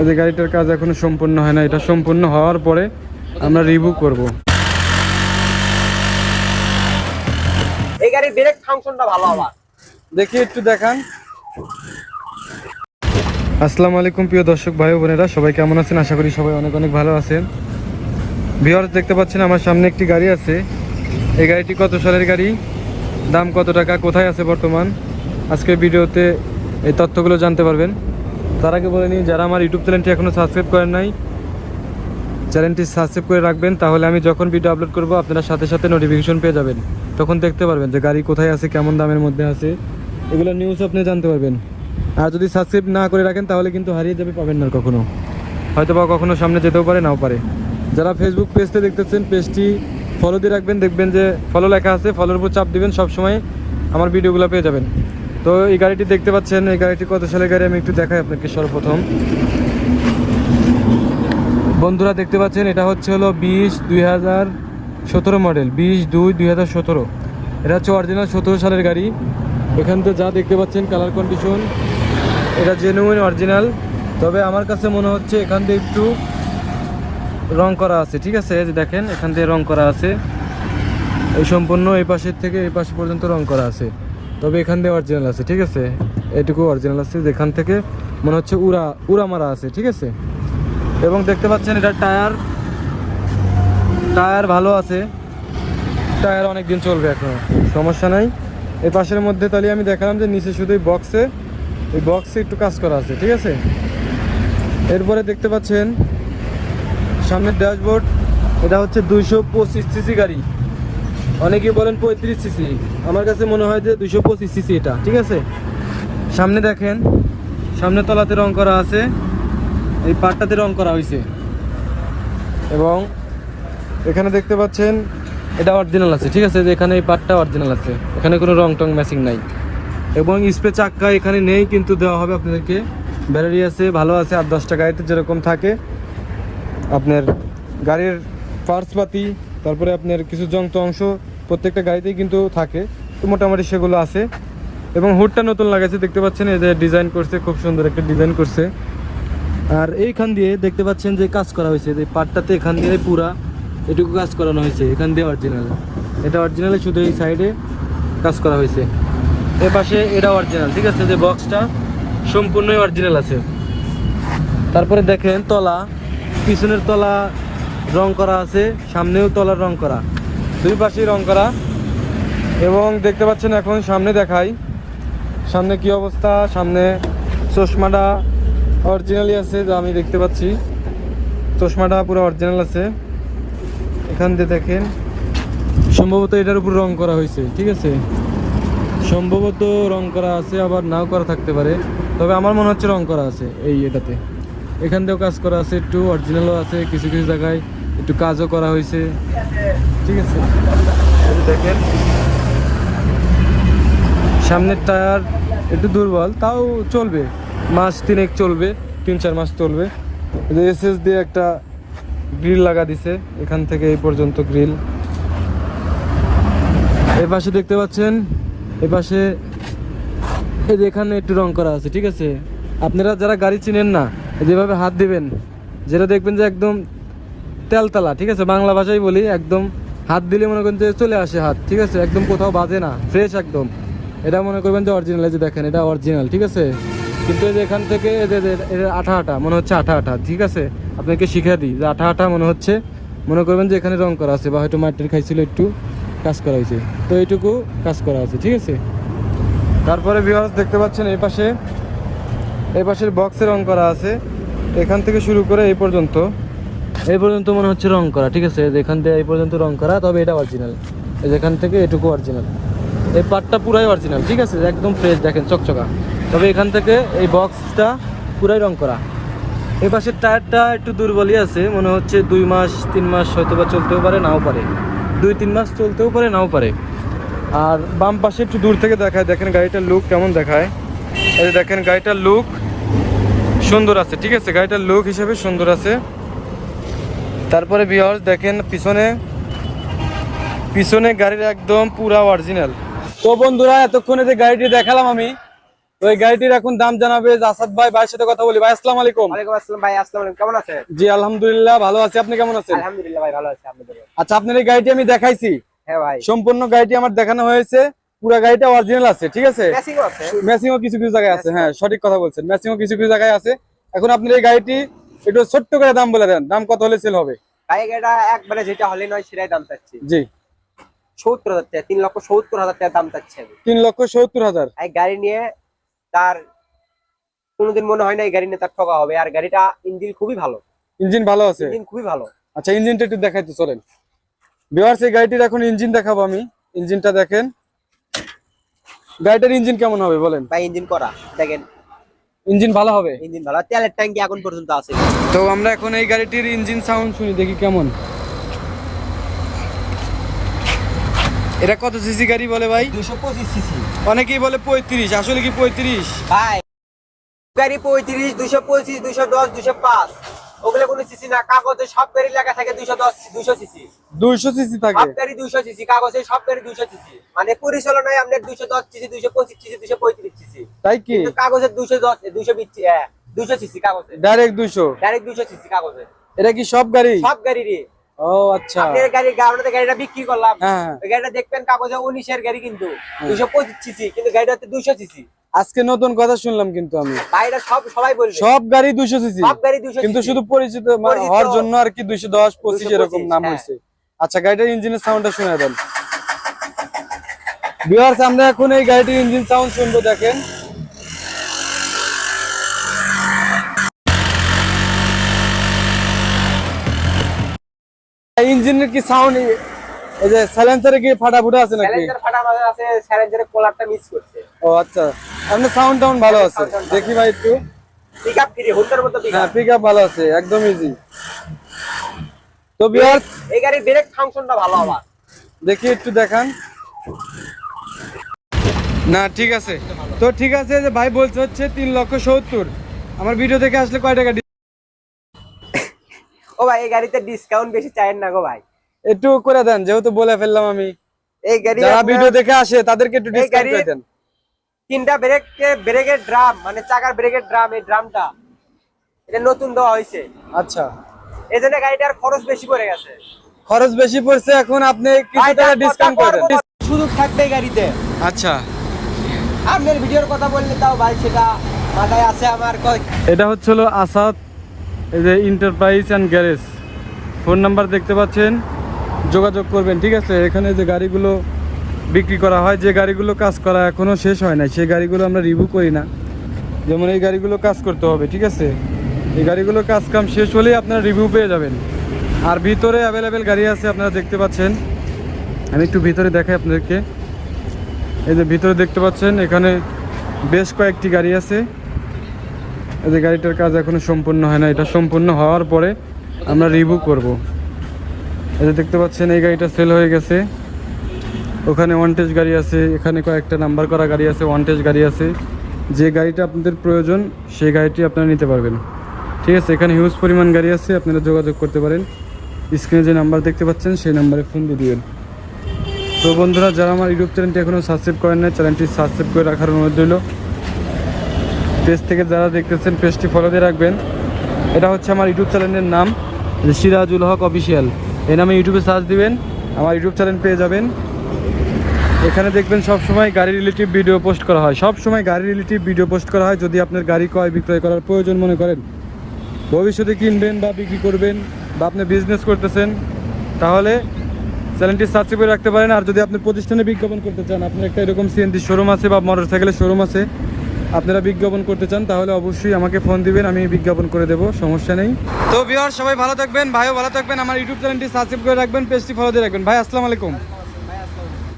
এই যে গাড়িটার কাজ এখনও সম্পূর্ণ হয় না এটা সম্পূর্ণ হওয়ার পরে আমরা রিভিউ করব। এই গাড়ির ব্রেক ফাংশনটা ভালো আবার দেখি একটু দেখান। আসসালামু আলাইকুম প্রিয় দর্শক ভাই ও বোনেরা সবাই কেমন আছেন? আশা করি সবাই অনেক অনেক ভালো আছেন। ভিউয়ার্স দেখতে পাচ্ছেন আমার সামনে একটি গাড়ি আছে। এই গাড়িটি কত সালের গাড়ি? দাম কত টাকা? কোথায় আছে বর্তমান? আজকের ভিডিওতে এই তথ্যগুলো জানতে পারবেন। তার আগে বলে নিই, যারা আমার ইউটিউব চ্যানেলটি এখনও সাবস্ক্রাইব করেন নাই, চ্যানেলটি সাবস্ক্রাইব করে রাখবেন, তাহলে আমি যখন ভিডিও আপলোড করব, আপনারা সাথে সাথে নোটিফিকেশন পেয়ে যাবেন। তখন দেখতে পারবেন যে গাড়ি কোথায় আছে, কেমন দামের মধ্যে আছে। এগুলো নিউজ আপনি জানতে পারবেন। আর যদি সাবস্ক্রাইব না করে রাখেন, তাহলে কিন্তু হারিয়ে যাবে, পাবেন না কখনো। হয়তো বা কখনো সামনে যেতেও পারে, নাও পারে। যারা ফেসবুক পেজতে দেখতেছেন পেজটি ফলো দিয়ে রাখবেন, দেখবেন যে ফলো লেখা আছে ফলোর উপর চাপ দিবেন, সবসময় আমার ভিডিওগুলো পেয়ে যাবেন। তো এই গাড়িটি দেখতে পাচ্ছেন, এই গাড়িটি কত সালের গাড়ি আমি একটু দেখাই আপনাকে সর্বপ্রথম। বন্ধুরা দেখতে পাচ্ছেন, এটা হচ্ছে হলো বিশ দুই হাজার সতেরো মডেল, বিশ দুই দুই হাজার সতেরো। এটা হচ্ছে অরিজিনাল সতেরো সালের গাড়ি। এখান থেকে যা দেখতে পাচ্ছেন কালার কন্ডিশন এটা জেনুইন অরিজিনাল তবে আমার কাছে মনে হচ্ছে এখান দিয়ে একটু রং করা আছে, ঠিক আছে? দেখেন, এখান দিয়ে রং করা আছে। এই সম্পূর্ণ এই পাশের থেকে এই পাশে পর্যন্ত রং করা আছে। তবে এখান দিয়ে অরিজিনাল আছে, ঠিক আছে? এটুকু অরিজিনাল আছে, যেখান থেকে মনে হচ্ছে উড়া উড়া মারা আছে, ঠিক আছে? এবং দেখতে পাচ্ছেন এটা টায়ার। টায়ার ভালো আছে। টায়ার অনেক দিন চলবে এখনও, সমস্যা নাই। এই পাশের মধ্যে তাহলে আমি দেখালাম যে নিচে শুধু বক্সে এই বক্সে একটু কাজ করা আছে, ঠিক আছে? এরপরে দেখতে পাচ্ছেন সামনের ড্যাশবোর্ড, এটা হচ্ছে দুইশো পঁচিশ সিসি গাড়ি। অনেকেই বলেন পঁয়ত্রিশ সিসি। আমার কাছে মনে হয় যে দুশো পঁচিশ সিসি এটা, ঠিক আছে? সামনে দেখেন, সামনে তলাতে রং করা আছে, এই পাটটাতে রং করা হয়েছে এবং এখানে দেখতে পাচ্ছেন, এটা অরিজিনাল আছে, ঠিক আছে? যে এখানে এই পাটটা অরিজিনাল আছে। এখানে কোনো রং টং ম্যাচিং নাই। এবং স্প্রে চাক্কা এখানে নেই, কিন্তু দেওয়া হবে আপনাদেরকে। ব্যাটারি আছে, ভালো আছে আর দশটা গাড়িতে যেরকম থাকে। আপনার গাড়ির পার্টস পাতি, তারপরে আপনার কিছু যন্ত্র অংশ প্রত্যেকটা গাড়িতেই কিন্তু থাকে। তো মোটামুটি সেগুলো আছে। এবং হুডটা নতুন লাগাইছে, দেখতে পাচ্ছেন? এই যে ডিজাইন করছে, খুব সুন্দর একটা ডিজাইন করছে। আর এইখান দিয়ে দেখতে পাচ্ছেন যে কাজ করা হয়েছে। যে পাটটাতে এখান দিয়ে পুরা এটুকু কাজ করানো হয়েছে। এখান দিয়ে অরিজিনাল এটা অরিজিনালে শুধু এই সাইডে কাজ করা হয়েছে। এ পাশে এটা অরিজিনাল ঠিক আছে? যে বক্সটা সম্পূর্ণই অরিজিনাল আছে। তারপরে দেখেন তলা। পিছনের তলা রং করা আছে, সামনেও তলার রং করা। দুই পাশেই রং করা। এবং দেখতে পাচ্ছেন এখন সামনে দেখাই। সামনে কি অবস্থা? সামনে চশমাটা অরিজিনালই আছে, যা আমি দেখতে পাচ্ছি। চশমাটা পুরো অরিজিনাল আছে। এখান দিয়ে দেখেন। সম্ভবত এটার উপর রং করা হয়েছে, ঠিক আছে? সম্ভবত রং করা আছে, আবার নাও করা থাকতে পারে। তবে আমার মনে হচ্ছে রং করা আছে, এই এটাতে। এখান দিয়েও কাজ করা আছে, একটু অরিজিনালও আছে, কিছু কিছু জায়গায় একটু কাজও করা হয়েছে। ঠিক আছে? দেখেন। সামনের টায়ার একটু দুর্বল, তাও চলবে। মাস তিনেক চলবে, তিন চার মাস চলবে। এস এস দিয়ে একটা গ্রিল লাগা দিছে, এখান থেকে এই পর্যন্ত গ্রিল। এই পাশে দেখতে পাচ্ছেন, এই পাশে এই যে এখানে একটু রং করা আছে, ঠিক আছে? আপনারা যারা গাড়ি চিনেন না, যেভাবে হাত দিবেন, যেটা দেখবেন যে একদম তেলতলা, ঠিক আছে? বাংলা ভাষায় বলি, একদম হাত দিলে মনে করেন যে চলে আসে হাত, ঠিক আছে? একদম কোথাও বাজে না ফ্রেশ একদম। এটা মনে করবেন যে অরিজিনাল যে দেখেন, এটা অরিজিনাল ঠিক আছে? কিন্তু এই যে এখান থেকে এটা আঠা আঠা, মনে হচ্ছে আঠা আঠা, ঠিক আছে? আপনাকে শিখিয়ে দিই যে আঠা আঠা মনে হচ্ছে, মনে করবেন যে এখানে রং করা আছে বা হয়তো মাটির খাইছিল একটু কাজ করা হয়েছে। তো এইটুকু কাজ করা আছে, ঠিক আছে? তারপরে ভিউয়ার্স দেখতে পাচ্ছেন এই পাশে, এই পাশের বক্সে রং করা আছে। এখান থেকে শুরু করে এই পর্যন্ত। এই পর্যন্ত মনে হচ্ছে রং করা, ঠিক আছে? এখান থেকে এই পর্যন্ত রং করা, তবে এটা অরিজিনাল যেখান থেকে এটুকু অরিজিনাল এই পার্টটা পুরাই অরিজিনাল ঠিক আছে? একদম ফ্রেশ দেখেন, চকচকা। তবে এখান থেকে এই বক্সটা পুরাই রং করা। এই পাশের টায়ারটা একটু দুর্বলই আছে, মনে হচ্ছে দুই মাস, তিন মাস হয়তো বা চলতেও পারে, নাও পারে। দুই, তিন মাস চলতেও পারে, নাও পারে। আর বাম পাশে একটু দূর থেকে দেখায়, দেখেন গাড়িটার লুক কেমন দেখায়। এই দেখেন, গাড়িটার লুক সুন্দর আছে, ঠিক আছে? গাড়িটার লুক হিসেবে সুন্দর আছে। তারপরে বিহার দেখেন পিছনে পিছনে গাড়ির একদম পুরা অরিজিনাল তো বন্ধুরা এতক্ষণে যে গাড়িটি দেখালাম আমি তো এই গাড়িটির এখন দাম জানাবে আসাদ ভাই ভাইয়ের সাথে কথা বলি। ভাই আসসালামু আলাইকুম। ওয়ালাইকুম আসসালাম ভাই আসসালামু আলাইকুম। কেমন আছেন? জি আলহামদুলিল্লাহ ভালো আছি। আপনি কেমন আছেন? আলহামদুলিল্লাহ ভাই ভালো আছি আপনাদের আচ্ছা আপনার এই গাড়িটি আমি দেখাইছি। হ্যাঁ ভাই। সম্পূর্ণ গাড়িটি আমার দেখানো হয়েছে। পুরো গাড়িটা অরিজিনাল আছে ঠিক আছে? আছে। ম্যাচিংও কিছু কিছু জায়গায় আছে হ্যাঁ সঠিক কথা বলছেন। ম্যাচিংও কিছু কিছু জায়গায় আছে। এখন আপনার এই গাড়িটি একটু ছোট্ট করে দাম বলে দেন। দাম কত হলে সেল হবে? এটা একবারে যেটা হলে নয় সেটাই দাম চাচ্ছি। জি। সত্তর হাজার টাকা তিন লক্ষ সত্তর হাজার টাকা দাম চাচ্ছি আমি। তিন লক্ষ সত্তর হাজার। এই গাড়ি নিয়ে তার কোনোদিন মনে হয় না এই গাড়ি নিয়ে তার ঠকা হবে। আর গাড়িটা ইঞ্জিন খুবই ভালো। ইঞ্জিন ভালো আছে? ইঞ্জিন খুবই ভালো। আচ্ছা ইঞ্জিনটা একটু দেখাইতে চলেন। বিহার সেই গাড়িটির এখন ইঞ্জিন দেখাবো আমি। ইঞ্জিনটা দেখেন। গাড়িটার ইঞ্জিন কেমন হবে বলেন। ভাই ইঞ্জিন করা। দেখেন ইঞ্জিন ভালো হবে? ইঞ্জিন ভালো। তেলের ট্যাঙ্কি এখন পর্যন্ত আছে। তো আমরা এখন এই গাড়িটির ইঞ্জিন সাউন্ড শুনি দেখি কেমন। এটা কত সিসি গাড়ি বলে ভাই? দুশো পঁচিশ সিসি। অনেকেই বলে পঁয়ত্রিশ আসলে কি পঁয়ত্রিশ? ভাই গাড়ি পঁয়ত্রিশ দুশো পঁচিশ দুশো দশ দুশো পাঁচ। ওগুলো কোনো সিসি না কাগজে সব গাড়ি লেখা থাকে 210 200 সিসি দুইশো সিসি থাকে। সব গাড়ি 200 সিসি কাগজে সব গাড়ি 200 সিসি মানে পরিচালনায় আপনার দুশো দশ সিসি দুশো পঁচিশ সিসি দুশো পঁয়ত্রিশ সিসি তাই কি? দশ দুশো বিচ্ছি দুশো সিসি কাগজে। ডাইরেক্ট দুইশো? ডাইরেক্ট 200 সিসি কাগজে। এটা কি সব গাড়ি? সব গাড়িরই। ও আচ্ছা। আপনার গাড়ি আপনাদের গাড়িটা বিক্রি করলাম। হ্যাঁ। ওই গাড়িটা দেখবেন কাগজে উনিশের গাড়ি কিন্তু। দুশো পঁচিশ সিসি কিন্তু গাড়িটা হচ্ছে দুশো সিসি। আজকে নতুন কথা শুনলাম কিন্তু আমি। গাড়িটা সব সবাই বলবে। সব গাড়ি দুইশো সিসি। সব গাড়ি দুশো কিন্তু শুধু পরিচিত মানে হওয়ার জন্য আর কি দুইশো দশ পঁচিশ এরকম নাম হ্যাঁ। হয়েছে। আচ্ছা গাড়িটার ইঞ্জিনের সাউন্ডটা শুনে দেন। বিহার আমরা এখন এই গাড়িটির ইঞ্জিন সাউন্ড শুনব দেখেন। ইঞ্জিনের কি সাউন্ড এই যে সাইলেন্সারে কি ফাটা ফুটা আছে নাকি? স্যালেঞ্জার ফাটা আছে স্যালেঞ্জারের কোলারটা মিস করছে। ও আচ্ছা। আপনার সাউন্ড টাউন ভালো আছে। দেখি ভাই একটু। পিক আপ ফ্রি হুন্ডার মতো পিক হ্যাঁ আপ পিক আপ ভালো আছে একদম ইজি তো বিহার এই গাড়ির ব্রেক ফাংশনটা ভালো আবার। দেখি একটু দেখান। না ঠিক আছে। তো ঠিক আছে যে ভাই বলছে হচ্ছে তিন লক্ষ সত্তর। আমার ভিডিও দেখে আসলে কয় টাকা ও ভাই এই গাড়িতে ডিসকাউন্ট বেশি চাইেন না গো ভাই। একটু করে দেন যেহেতু বলে ফেললাম আমি। এই গাড়ি যারা ভিডিও দেখে আসে তাদেরকে একটু ডিসকাউন্ট করে দেন। তিনটা ব্রেক ব্রেকের ড্রাম মানে চাকার ব্রেকের ড্রাম এই ড্রামটা এটা নতুন দেওয়া হয়েছে। আচ্ছা। এই জন্য গাড়িটার খরচ বেশি পড়ে গেছে। খরচ বেশি পড়ছে এখন আপনি কিছু টাকা ডিসকাউন্ট করে দেন। সুযোগ থাকবে গাড়িতে। আচ্ছা। আপনার ভিডিওর কথা বললে তাও ভাই সেটা মাথায় আছে আমার। এটা হচ্ছিল আসাদ এই যে enterprise and garage phone number দেখতে পাচ্ছেন, যোগাযোগ করবেন, ঠিক আছে? এখানে যে গাড়িগুলো বিক্রি করা হয়, যে গাড়িগুলো কাজ করা এখনও শেষ হয় না সেই গাড়িগুলো আমরা রিভিউ করি না। যেমন এই গাড়িগুলো কাজ করতে হবে, ঠিক আছে? এই গাড়িগুলো কাজ কাম শেষ হলেই আপনারা রিভিউ পেয়ে যাবেন। আর ভিতরে অ্যাভেলেবেল গাড়ি আছে, আপনারা দেখতে পাচ্ছেন। আমি একটু ভিতরে দেখাই আপনাদেরকে। এই যে ভিতরে দেখতে পাচ্ছেন, এখানে বেশ কয়েকটি গাড়ি আছে। এই যে গাড়িটার কাজ এখনও সম্পূর্ণ হয় না, এটা সম্পূর্ণ হওয়ার পরে আমরা রিভিউ করব। এই যে দেখতে পাচ্ছেন, এই গাড়িটা সেল হয়ে গেছে। ওখানে ওয়ান্টেজ গাড়ি আছে, এখানে কয়েকটা নাম্বার করা গাড়ি আছে ওয়ান্টেজ গাড়ি আছে। যে গাড়িটা আপনাদের প্রয়োজন, সেই গাড়িটি আপনারা নিতে পারবেন। ঠিক আছে, এখানে হিউজ পরিমাণ গাড়ি আছে, আপনারা যোগাযোগ করতে পারেন। স্ক্রিনে যে নাম্বার দেখতে পাচ্ছেন, সেই নাম্বারে ফোন দিয়ে দিবেন। তো বন্ধুরা, যারা আমার ইউটিউব চ্যানেলটি এখনও সাবস্ক্রাইব করেন না চ্যানেলটি সাবস্ক্রাইব করে রাখার অনুরোধ রইল। পেজ থেকে যারা দেখতেছেন, পেজটি ফলো দিয়ে রাখবেন। এটা হচ্ছে আমার ইউটিউব চ্যানেলের নাম, সিরাজুল হক অফিসিয়াল। এই নামে ইউটিউবে সার্চ দিবেন, আমার ইউটিউব চ্যানেল পেয়ে যাবেন। এখানে দেখবেন সব সময় গাড়ি রিলেটিভ ভিডিও পোস্ট করা হয়। সব সময় গাড়ি রিলেটিভ ভিডিও পোস্ট করা হয় যদি আপনার গাড়ি ক্রয় বিক্রয় করার প্রয়োজন মনে করেন। ভবিষ্যতে কিনবেন বা বিক্রি করবেন বা আপনি বিজনেস করতেছেন, তাহলে চ্যানেলটি সাবস্ক্রাইব করে রাখতে পারেন। আর যদি আপনি প্রতিষ্ঠানে বিজ্ঞাপন করতে চান, আপনার একটা এরকম সিএনজি শোরুম আছে বা মোটর সাইকেলের শোরুম আছে। আপনারা বিজ্ঞাপন করতে চান, তাহলে অবশ্যই আমাকে ফোন দিবেন, আমি বিজ্ঞাপন করে দেবো, সমস্যা নেই। তো বিহার সবাই ভালো থাকবেন, ভাইও ভালো থাকবেন, আমার ইউটিউব চ্যানেলটি সাবস্ক্রাইব করে রাখবেন পেজটি ফলো দিয়ে রাখবেন। ভাই, আসসালামু আলাইকুম।